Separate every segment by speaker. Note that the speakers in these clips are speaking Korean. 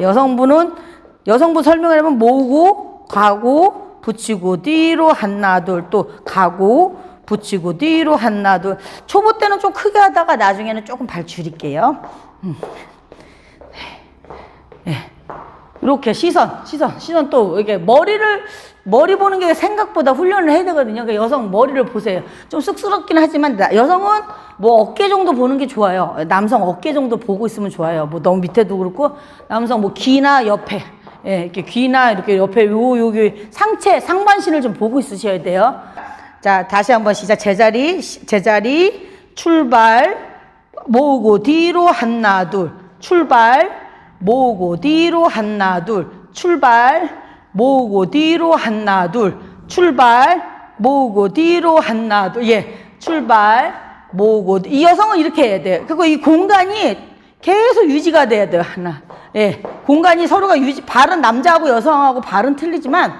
Speaker 1: 여성분은 여성분 설명을 하면 모으고 가고 붙이고 뒤로 하나 둘또 가고 붙이고 뒤로 하나 둘 초보 때는 좀 크게 하다가 나중에는 조금 발 줄일게요. 음. 네. 이렇게 시선, 시선, 시선 또 이게 머리를 머리 보는 게 생각보다 훈련을 해야 되거든요. 그러니까 여성 머리를 보세요. 좀 쑥스럽긴 하지만 나- 여성은 뭐 어깨 정도 보는 게 좋아요. 남성 어깨 정도 보고 있으면 좋아요. 뭐 너무 밑에도 그렇고 남성 뭐 귀나 옆에 예, 이렇게 귀나 이렇게 옆에 요 여기 상체 상반신을 좀 보고 있으셔야 돼요. 자, 다시 한번 시작. 제자리, 시- 제자리, 출발, 모으고 뒤로 하나 둘 출발 모으고 뒤로 하나 둘 출발 모으고 뒤로 하나 둘. 출발 모으고 뒤로 하나 둘예 출발 모으고 이 여성은 이렇게 해야 돼요. 그리고 이 공간이 계속 유지가 돼야 돼요 하나. 예 공간이 서로가 유지 발은 남자하고 여성하고 발은 틀리지만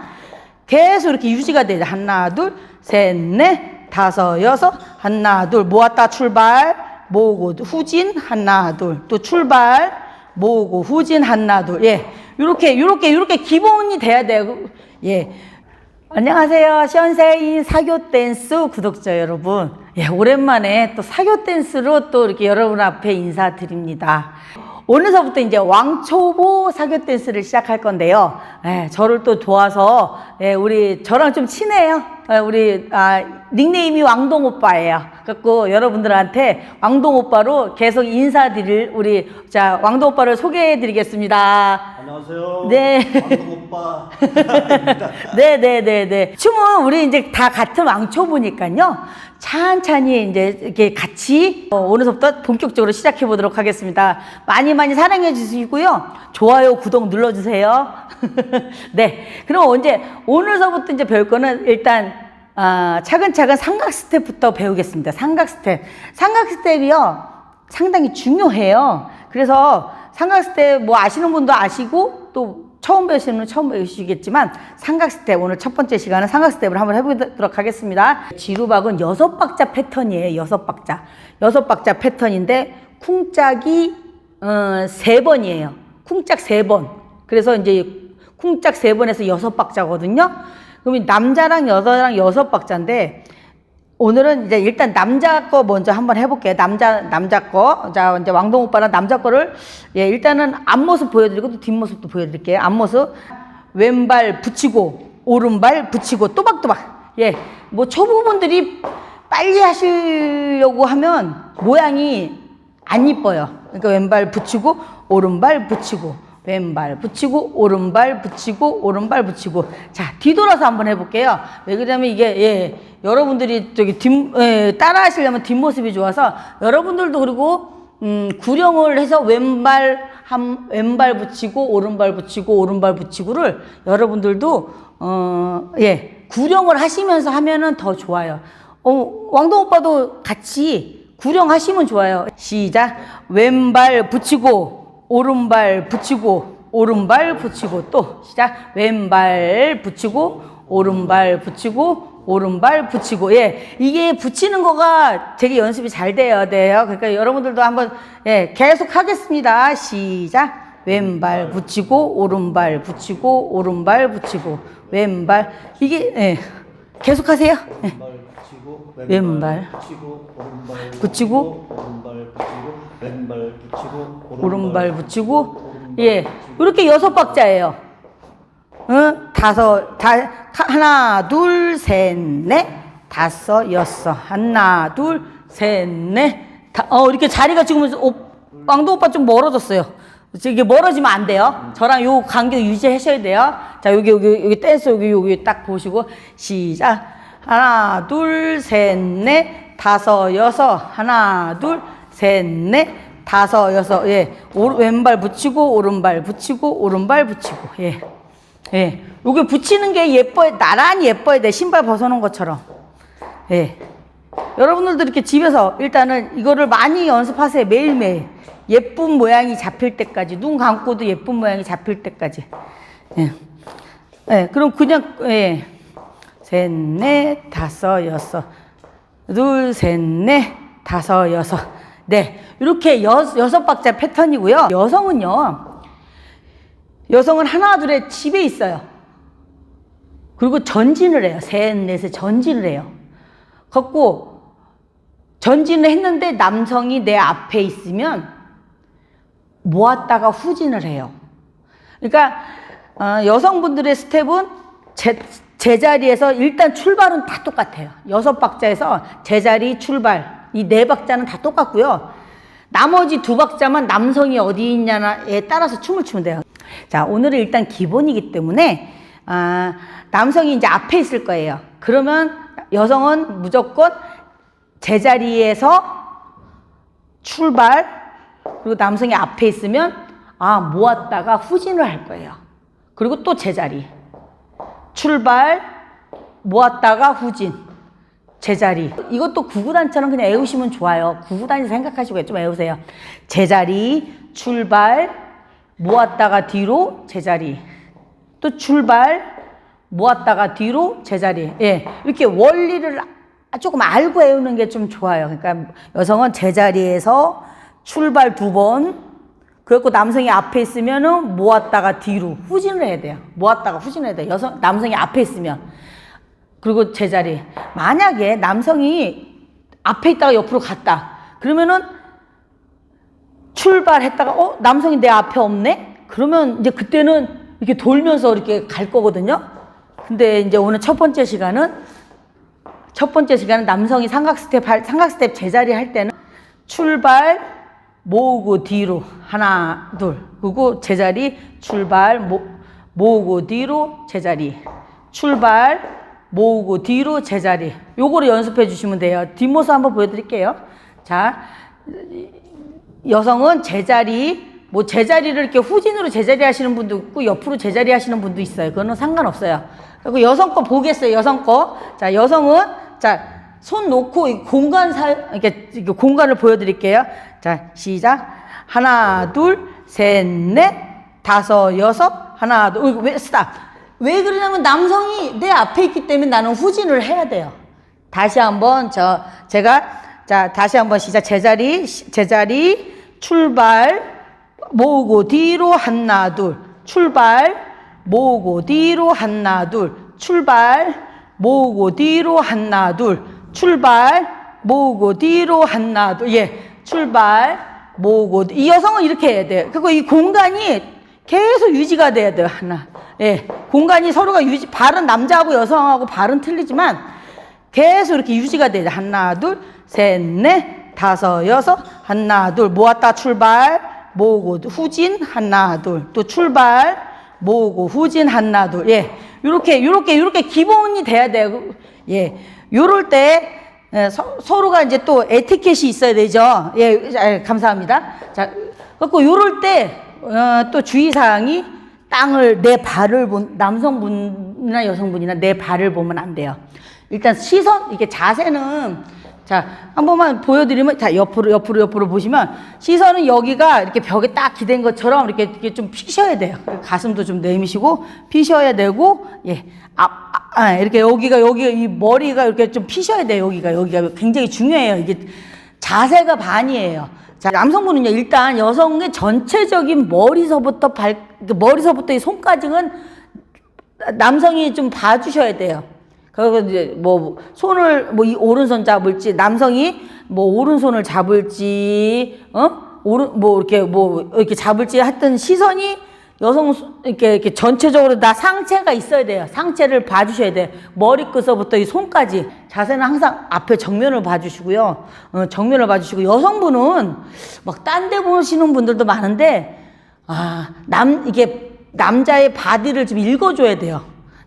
Speaker 1: 계속 이렇게 유지가 돼요. 하나, 둘, 셋, 넷, 다섯, 여섯, 하나, 둘, 모았다 출발, 모으고 후진, 하나, 둘, 또 출발, 모으고 후진, 하나, 둘, 예. 요렇게, 요렇게, 요렇게 기본이 돼야 돼요. 예. 안녕하세요. 시원세인 사교 댄스 구독자 여러분. 예, 오랜만에 또 사교 댄스로 또 이렇게 여러분 앞에 인사드립니다. 오늘서부터 이제 왕초보 사교 댄스를 시작할 건데요. 예, 저를 또 도와서 예, 우리 저랑 좀 친해요. 예, 우리 아, 닉네임이 왕동 오빠예요. 그래고 여러분들한테 왕동 오빠로 계속 인사드릴 우리 자 왕동 오빠를 소개해드리겠습니다.
Speaker 2: 안녕하세요.
Speaker 1: 네.
Speaker 2: 방금 오빠.
Speaker 1: 네네 네 네. 춤은 우리 이제 다 같은 왕초보니까요. 찬찬히 이제 이렇게 같이 어, 오늘부터 본격적으로 시작해 보도록 하겠습니다. 많이 많이 사랑해 주시고요. 좋아요, 구독 눌러 주세요. 네. 그럼 언제, 오늘서부터 이제 배울 거는 일단, 아, 차근차근 삼각 스텝부터 배우겠습니다. 삼각 스텝. 삼각 스텝이요. 상당히 중요해요. 그래서 삼각 스텝 뭐 아시는 분도 아시고 또 처음 배우시는 분은 처음 배우시겠지만 삼각 스텝 오늘 첫 번째 시간은 삼각 스텝을 한번 해보도록 하겠습니다. 지루박은 여섯 박자 패턴이에요. 여섯 박자. 여섯 박자 패턴인데 쿵짝이 어, 세 번이에요. 쿵짝 세 번. 그래서 이제 쿵짝 세 번에서 여섯 박자거든요. 그러면 남자랑 여자랑 여섯 박자인데 오늘은 이제 일단 남자 거 먼저 한번 해볼게요. 남자 남자 거. 자 이제 왕동 오빠는 남자 거를 예 일단은 앞모습 보여드리고 또 뒷모습도 보여드릴게요. 앞모습 왼발 붙이고 오른발 붙이고 또박또박. 예, 뭐 초보분들이 빨리 하시려고 하면 모양이 안 이뻐요. 그러니까 왼발 붙이고 오른발 붙이고 왼발 붙이고 오른발 붙이고 오른발 붙이고. 자 뒤돌아서 한번 해볼게요. 왜 그러냐면 이게 예 여러분들이 저기 뒷 예, 따라 하시려면 뒷모습이 좋아서 여러분들도 그리고 음 구령을 해서 왼발 한 왼발 붙이고 오른발 붙이고 오른발 붙이고를 여러분들도 어예 구령을 하시면서 하면은 더 좋아요. 어 왕동 오빠도 같이 구령하시면 좋아요. 시작. 왼발 붙이고 오른발 붙이고 오른발 붙이고 또 시작. 왼발 붙이고 오른발 붙이고 오른발 붙이고. 예 이게 붙이는 거가 되게 연습이 잘 돼야 돼요. 그러니까 여러분들도 한번 예 계속 하겠습니다. 시작. 왼발 붙이고 오른발 붙이고 오른발 붙이고. 왼발. 이게 예 계속 하세요. 예.
Speaker 2: 왼발
Speaker 1: 왼발.
Speaker 2: 붙이고 왼발 붙이고 오른발
Speaker 1: 붙이고.
Speaker 2: 오른발 붙이고 왼발 붙이고
Speaker 1: 오른발 붙이고 예 이렇게 여섯 박자예요. 응 다섯 다 하나 둘 셋 넷 다섯 여섯 하나 둘 셋 넷다어 이렇게 자리가 지금 오, 왕도 오빠 좀 멀어졌어요. 이게 멀어지면 안 돼요. 저랑 요 간격 유지하셔야 돼요. 자 여기 여기 여기 댄스 여기 여기 딱 보시고 시작 하나 둘 셋 넷 다섯 여섯 하나 둘 셋 넷 다섯 여섯 예. 오, 왼발 붙이고 오른발 붙이고 오른발 붙이고 예. 예. 요게 붙이는 게 예뻐야 나란히 예뻐야 돼. 신발 벗어놓은 것처럼. 예. 여러분들도 이렇게 집에서 일단은 이거를 많이 연습하세요. 매일매일. 예쁜 모양이 잡힐 때까지. 눈 감고도 예쁜 모양이 잡힐 때까지. 예, 예. 그럼 그냥 예. 셋, 넷, 다섯, 여섯. 둘, 셋, 넷, 다섯, 여섯. 네. 이렇게 여, 여섯 박자 패턴이고요. 여성은요. 여성은 하나 둘에 집에 있어요. 그리고 전진을 해요. 셋, 넷에 전진을 해요. 갖고 전진을 했는데 남성이 내 앞에 있으면 모았다가 후진을 해요. 그러니까 어, 여성분들의 스텝은 제, 제자리에서 일단 출발은 다 똑같아요. 여섯 박자에서 제자리 출발 이 네 박자는 다 똑같고요. 나머지 두 박자만 남성이 어디 있냐에 따라서 춤을 추면 돼요. 자, 오늘은 일단 기본이기 때문에 아, 남성이 이제 앞에 있을 거예요. 그러면 여성은 무조건 제자리에서 출발 그리고 남성이 앞에 있으면 아 모았다가 후진을 할 거예요. 그리고 또 제자리 출발 모았다가 후진 제자리 이것도 구구단처럼 그냥 외우시면 좋아요. 구구단이 생각하시고 좀 외우세요. 제자리 출발 모았다가 뒤로 제자리 또 출발 모았다가 뒤로 제자리 예 이렇게 원리를 조금 알고 외우는 게 좀 좋아요. 그러니까 여성은 제자리에서 출발 두 번, 그리고 남성이 앞에 있으면은 모았다가 뒤로 후진을 해야 돼요. 모았다가 후진을 해야 돼요. 여성, 남성이 앞에 있으면. 그리고 제자리. 만약에 남성이 앞에 있다가 옆으로 갔다. 그러면은 출발했다가, 어? 남성이 내 앞에 없네? 그러면 이제 그때는 이렇게 돌면서 이렇게 갈 거거든요. 근데 이제 오늘 첫 번째 시간은 첫 번째 시간은 남성이 삼각 스텝 할, 삼각 스텝 제자리 할 때는 출발 모으고 뒤로 하나 둘 그리고 제자리 출발 모, 모으고 뒤로 제자리 출발 모으고 뒤로 제자리 요거를 연습해 주시면 돼요 뒷모습 한번 보여드릴게요 자 여성은 제자리 뭐 제자리를 이렇게 후진으로 제자리 하시는 분도 있고 옆으로 제자리 하시는 분도 있어요. 그거는 상관없어요. 그리고 여성 거 보겠어요. 여성 거. 자, 여성은 자, 손 놓고 이 공간 사 이렇게, 공간을 보여 드릴게요. 자, 시작. 하나, 둘, 셋, 넷, 다섯, 여섯, 하나, 둘, 어, 왜 스탑. 왜 그러냐면 남성이 내 앞에 있기 때문에 나는 후진을 해야 돼요. 다시 한번 저 제가 자 다시 한번 시작 제자리 시- 제자리 출발 모으고 뒤로 하나 둘 출발 모으고 뒤로 하나 둘 출발 모으고 뒤로 하나 둘 출발 모으고 뒤로 하나 둘 예 출발 모으고 이 여성은 이렇게 해야 돼요. 그리고 이 공간이 계속 유지가 돼야 돼요. 하나 예 공간이 서로가 유지 발은 남자하고 여성하고 발은 틀리지만 계속 이렇게 유지가 돼요. 하나, 둘, 셋, 넷, 다섯, 여섯, 하나, 둘, 모았다 출발, 모으고 후진, 하나, 둘, 또 출발, 모으고 후진, 하나, 둘, 예. 요렇게, 요렇게, 요렇게 기본이 돼야 돼요. 예. 요럴 때, 예, 서, 서로가 이제 또 에티켓이 있어야 되죠. 예, 예, 감사합니다. 자, 그리고 요럴 때, 어, 또 주의사항이 땅을 내 발을 본 남성분이나 여성분이나 내 발을 보면 안 돼요. 일단 시선 이게 자세는 자 한 번만 보여드리면 자 옆으로 옆으로 옆으로 보시면 시선은 여기가 이렇게 벽에 딱 기댄 것처럼 이렇게, 이렇게 좀 피셔야 돼요. 가슴도 좀 내미시고 피셔야 되고 예. 아, 아, 아, 이렇게 여기가 여기가 이 머리가 이렇게 좀 피셔야 돼요. 여기가 여기가 굉장히 중요해요. 이게 자세가 반이에요. 자, 남성분은요, 일단 여성의 전체적인 머리서부터 발, 그 머리서부터 이 손까지는 남성이 좀 봐주셔야 돼요. 그리고 이제 뭐 손을 뭐 이 오른손 잡을지 남성이 뭐 오른손을 잡을지 어 오른 뭐 이렇게 뭐 이렇게 잡을지 하여튼 시선이 여성 수- 이렇게 이렇게 전체적으로 다 상체가 있어야 돼요. 상체를 봐주셔야 돼요. 머리끝서부터 이 손까지 자세는 항상 앞에 정면을 봐주시고요. 어, 정면을 봐주시고 여성분은 막 딴 데 보시는 분들도 많은데 아 남 이게 남자의 바디를 좀 읽어줘야 돼요.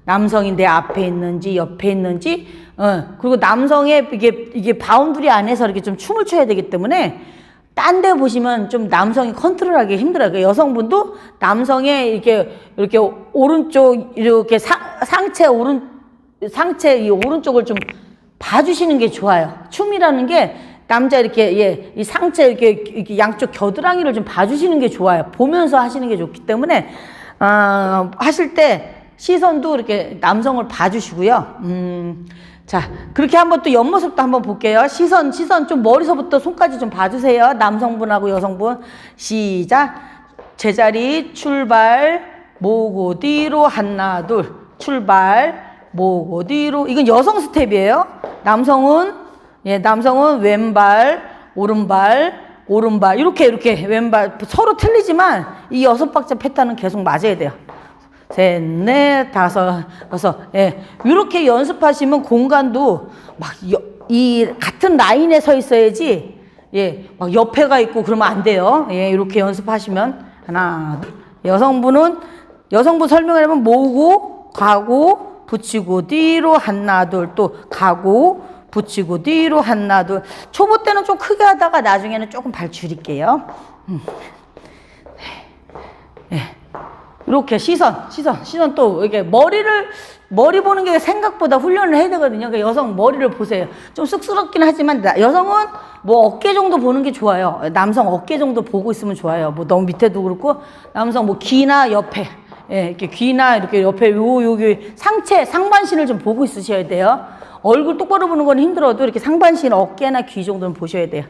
Speaker 1: 남성이 내 앞에 있는지 옆에 있는지 어 그리고 남성의 이게 이게 바운드리 안에서 이렇게 좀 춤을 춰야 되기 때문에 딴 데 보시면 좀 남성이 컨트롤하기 힘들어요. 그 여성분도 남성의 이렇게 이렇게 오른쪽 이렇게 상, 상체 오른 상체 이 오른쪽을 좀 봐주시는 게 좋아요. 춤이라는 게 남자 이렇게 예, 이 상체 이렇게, 이렇게 양쪽 겨드랑이를 좀 봐주시는 게 좋아요. 보면서 하시는 게 좋기 때문에 어, 하실 때 시선도 이렇게 남성을 봐주시고요. 음, 자 그렇게 한번 또 옆모습도 한번 볼게요. 시선 시선 좀 머리서부터 손까지 좀 봐주세요. 남성분하고 여성분 시작 제자리 출발 모고 뒤로 하나 둘 출발 모고 뒤로 이건 여성 스텝이에요. 남성은 예 남성은 왼발 오른발 오른발 이렇게 이렇게 왼발 서로 틀리지만 이 여섯 박자 패턴은 계속 맞아야 돼요. 셋, 넷, 다섯, 여섯. 예. 이렇게 연습하시면 공간도 막 이 같은 라인에 서 있어야지 예, 막 옆에가 있고 그러면 안 돼요. 예, 이렇게 연습하시면 하나, 둘. 여성분은 여성분 설명을 하면 모으고 가고 붙이고 뒤로 하나 둘 또 가고 붙이고 뒤로 하나 둘 초보 때는 좀 크게 하다가 나중에는 조금 발 줄일게요. 이렇게 시선, 시선, 시선 또 이렇게 머리를 머리 보는 게 생각보다 훈련을 해야 되거든요. 그러니까 여성 머리를 보세요. 좀 쑥스럽긴 하지만 나- 여성은 뭐 어깨 정도 보는 게 좋아요. 남성 어깨 정도 보고 있으면 좋아요. 뭐 너무 밑에도 그렇고 남성 뭐 귀나 옆에 예, 이렇게 귀나 이렇게 옆에 요 여기 상체 상반신을 좀 보고 있으셔야 돼요. 얼굴 똑바로 보는 건 힘들어도 이렇게 상반신 어깨나 귀 정도는 보셔야 돼요.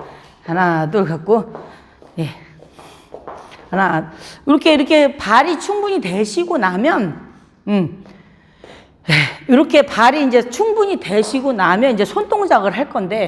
Speaker 1: 하나 둘 갖고 예. 하나. 이렇게 이렇게 발이 충분히 되시고 나면 음. 이렇게 발이 이제 충분히 되시고 나면 이제 손 동작을 할 건데